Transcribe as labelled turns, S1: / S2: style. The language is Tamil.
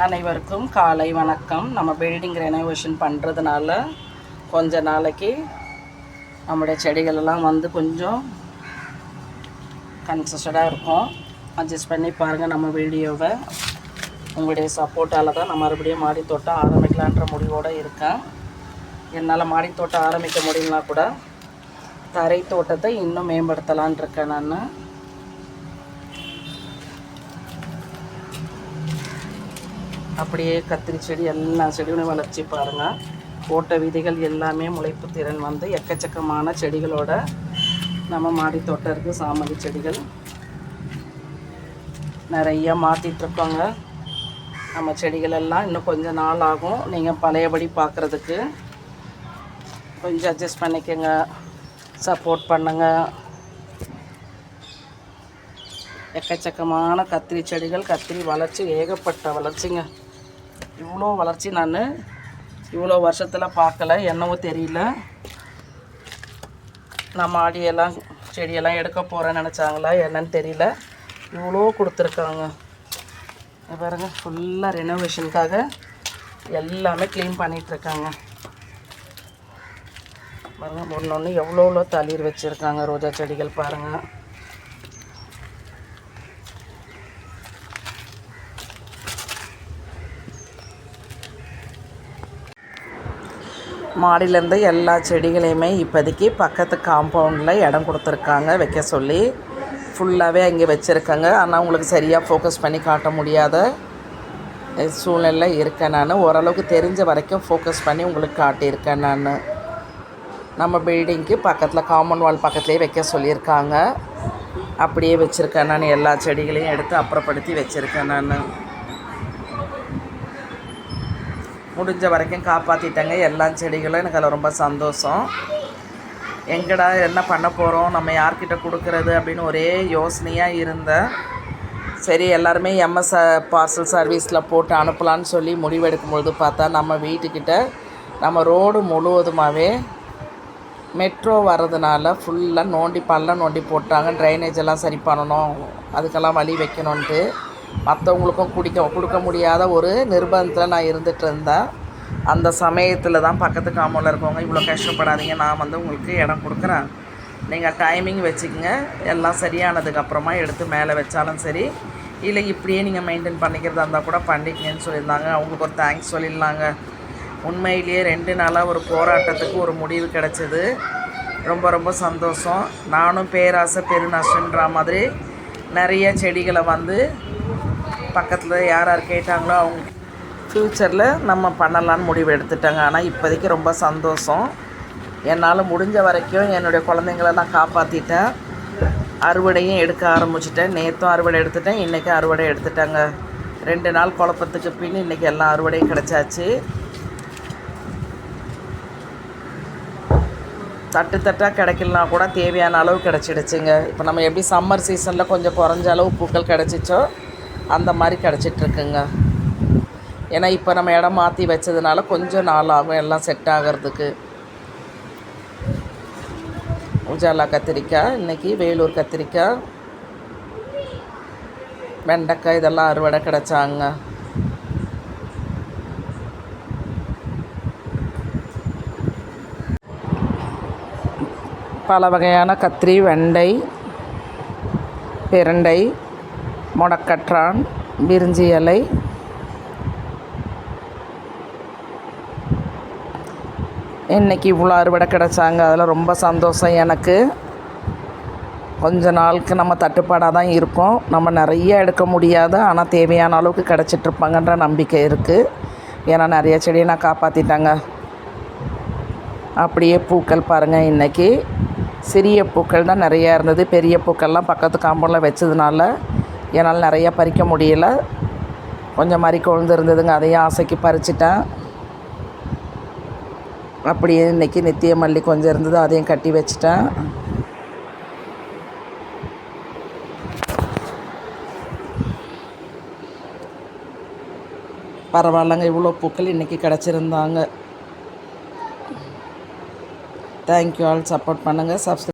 S1: அனைவருக்கும் காலை வணக்கம். நம்ம பில்டிங் ரெனோவேஷன் பண்ணுறதுனால கொஞ்ச நாளைக்கு நம்முடைய செடிகளெல்லாம் வந்து கொஞ்சம் கன்சஸ்டடாக இருக்கும். அட்ஜஸ்ட் பண்ணி பாருங்கள் நம்ம வீடியோவை. உங்களுடைய சப்போர்ட்டால் தான் நான் மறுபடியும் மாடி தோட்டம் ஆரம்பிக்கலான்ற முடிவோடு இருக்கேன். என்னால் மாடி தோட்டம் ஆரம்பிக்க முடியலனா கூட தரை தோட்டத்தை இன்னும் மேம்படுத்தலான் இருக்கேன் நான். அப்படியே கத்திரி செடி எல்லா செடியும் வளர்ச்சி பாருங்கள் போட்ட விதைகள் எல்லாமே முளைப்பு திறன் வந்து எக்கச்சக்கமான செடிகளோட நம்ம மாடி தோட்டம் இருக்குது சாமந்தி செடிகள் நிறைய மாற்றிட்டுருக்கோங்க நம்ம செடிகள் எல்லாம் இன்னும் கொஞ்சம் நாள் ஆகும். நீங்கள் பழையபடி பார்க்குறதுக்கு கொஞ்சம் அட்ஜஸ்ட் பண்ணிக்கோங்க. சப்போர்ட் பண்ணுங்கள் எக்கச்சக்கமான கத்திரி செடிகள் கத்திரி வளர்ச்சி ஏகப்பட்ட வளர்ச்சிங்க. இவ்வளோ வளர்ச்சி நான் இவ்வளோ வருஷத்தில் பார்க்கல என்னவோ தெரியல. நான் மாடியெல்லாம் செடியெல்லாம் எடுக்க போகிறேன்னு நினச்சாங்களா என்னன்னு தெரியல. இவ்வளோ கொடுத்துருக்காங்க. பாருங்க ஃபுல்லாக ரெனோவேஷனுக்காக எல்லாமே க்ளீன் பண்ணிகிட்ருக்காங்க பாருங்கள் ஒன்று ஒன்று எவ்வளோ எவ்வளோ தளிர் வச்சுருக்காங்க ரோஜா செடிகள் பாருங்கள் மாடியிலேருந்து எல்லா செடிகளையுமே இப்போதைக்கு பக்கத்து காம்பவுண்டில் இடம் கொடுத்துருக்காங்க வைக்க சொல்லி. ஃபுல்லாகவே அங்கே வச்சுருக்காங்க. ஆனால் உங்களுக்கு சரியாக ஃபோக்கஸ் பண்ணி காட்ட முடியாத சூழ்நிலை இருக்கேன் நான். ஓரளவுக்கு தெரிஞ்ச வரைக்கும் ஃபோக்கஸ் பண்ணி உங்களுக்கு காட்டியிருக்கேன் நான். நம்ம பில்டிங்க்கு பக்கத்தில் காம்பவுண்ட் வால் பக்கத்துலேயே வைக்க சொல்லியிருக்காங்க. அப்படியே வச்சுருக்கேன் நான். எல்லா செடிகளையும் எடுத்து அப்புறப்படுத்தி வச்சுருக்கேன் நான். முடிஞ்ச வரைக்கும் காப்பாற்றிட்டேங்க எல்லா செடிகளும் எனக்கு அதில் ரொம்ப சந்தோஷம். எங்கடா என்ன பண்ண போகிறோம் நம்ம யார்கிட்ட கொடுக்குறது அப்படின்னு ஒரே யோசனையாக இருந்தேன். சரி எல்லாருமே எம்எஸ் பார்சல் சர்வீஸில் போட்டு அனுப்பலான்னு சொல்லி முடிவெடுக்கும்பொழுது பார்த்தா நம்ம வீட்டுக்கிட்ட நம்ம ரோடு முழுவதுமாகவே மெட்ரோ வர்றதுனால ஃபுல்லாக நோண்டி பள்ளம் நோண்டி போட்டாங்க. ட்ரைனேஜ் எல்லாம் சரி பண்ணணும். அதுக்கெல்லாம் வழி வைக்கணுன்ட்டு மற்றவங்களுக்கும் குடிக்க கொடுக்க முடியாத ஒரு நிர்பந்தத்தில் நான் இருந்துகிட்டு இருந்தேன். அந்த சமயத்தில் தான் பக்கத்து காம்பவுண்டில் இருக்கவங்க இவ்வளோ கஷ்டப்படாதீங்க நான் வந்து உங்களுக்கு இடம் கொடுக்குறேன். நீங்கள் டைமிங் வச்சுக்கோங்க. எல்லாம் சரியானதுக்கப்புறமா எடுத்து மேலே வச்சாலும் சரி. இல்லை இப்படியே நீங்கள் மெயின்டைன் பண்ணிக்கிறதா இருந்தால் கூட பண்ணிக்கங்கன்னு சொல்லியிருந்தாங்க. அவங்களுக்கு ஒரு தேங்க்ஸ் சொல்லிடலாங்க உண்மையிலேயே ரெண்டு நாளாக ஒரு போராட்டத்துக்கு ஒரு முடிவு கிடச்சிது. ரொம்ப ரொம்ப சந்தோஷம். நானும் பேராசை பெருநஷ்டன்ற மாதிரி நிறைய செடிகளை வந்து பக்கத்தில் யார் யார் கேட்டாங்களோ அவங்க ஃப்யூச்சரில் நம்ம பண்ணலான்னு முடிவு எடுத்துட்டாங்க. ஆனால் இப்போதைக்கு ரொம்ப சந்தோஷம். என்னால் முடிஞ்ச வரைக்கும் என்னுடைய குழந்தைங்கள நான் காப்பாற்றிட்டேன் அறுவடையும் எடுக்க ஆரம்பிச்சிட்டேன். நேற்றும் அறுவடை எடுத்துட்டேன். இன்றைக்கும் அறுவடை எடுத்துட்டாங்க. ரெண்டு நாள் குழப்பத்துக்கு பின் இன்றைக்கி எல்லாம் அறுவடையும் கிடச்சாச்சு. தட்டு தட்டாக கிடைக்கலனா கூட தேவையான அளவு கிடச்சிடுச்சுங்க. இப்போ நம்ம எப்படி சம்மர் சீசனில் கொஞ்சம் குறைஞ்ச அளவு பூக்கள் கிடச்சிச்சோ அந்த மாதிரி கிடச்சிட்ருக்குங்க. ஏன்னா இப்போ நம்ம இடம் மாற்றி வச்சதுனால கொஞ்சம் நாள் ஆகும் எல்லாம் செட் ஆகிறதுக்கு. உஜாலா கத்திரிக்காய் இன்றைக்கி வேலூர் கத்திரிக்காய் வெண்டைக்காய் இதெல்லாம் அறுவடை கிடச்சாங்க. பல வகையான கத்திரி வெண்டை பிரண்டை முடக்கற்றான் பிரிஞ்சி இலை இன்றைக்கி இவ்வளோ அறுவடை கிடச்சாங்க? அதில் ரொம்ப சந்தோஷம் எனக்கு. கொஞ்ச நாளுக்கு நம்ம தட்டுப்பாடாக தான் இருக்கும். நம்ம நிறைய எடுக்க முடியாது. ஆனால் தேவையான அளவுக்கு கிடச்சிட்ருப்பாங்கன்ற நம்பிக்கை இருக்குது ஏன்னா நிறைய செடியை நான் காப்பாற்றிட்டாங்க அப்படியே பூக்கள் பாருங்கள் இன்றைக்கி சிறிய பூக்கள் தான் நிறையா இருந்தது. பெரிய பூக்கள்லாம் பக்கத்து காம்பவுண்டில் வச்சதுனால என்னால் நிறையா பறிக்க முடியல. கொஞ்சம் மாதிரி கொழுந்து இருந்ததுங்க அதையும் ஆசைக்கு பறிச்சிட்டேன். அப்படியே இன்றைக்கி நித்திய மல்லி கொஞ்சம் இருந்தது அதையும் கட்டி வச்சிட்டேன். பரவாயில்லங்க இவ்வளோ பூக்கள் இன்றைக்கி கிடச்சிருந்தாங்க. தேங்க்யூ ஆல் சப்போர்ட் பண்ணுங்கள் சப்ஸ்கிரைப்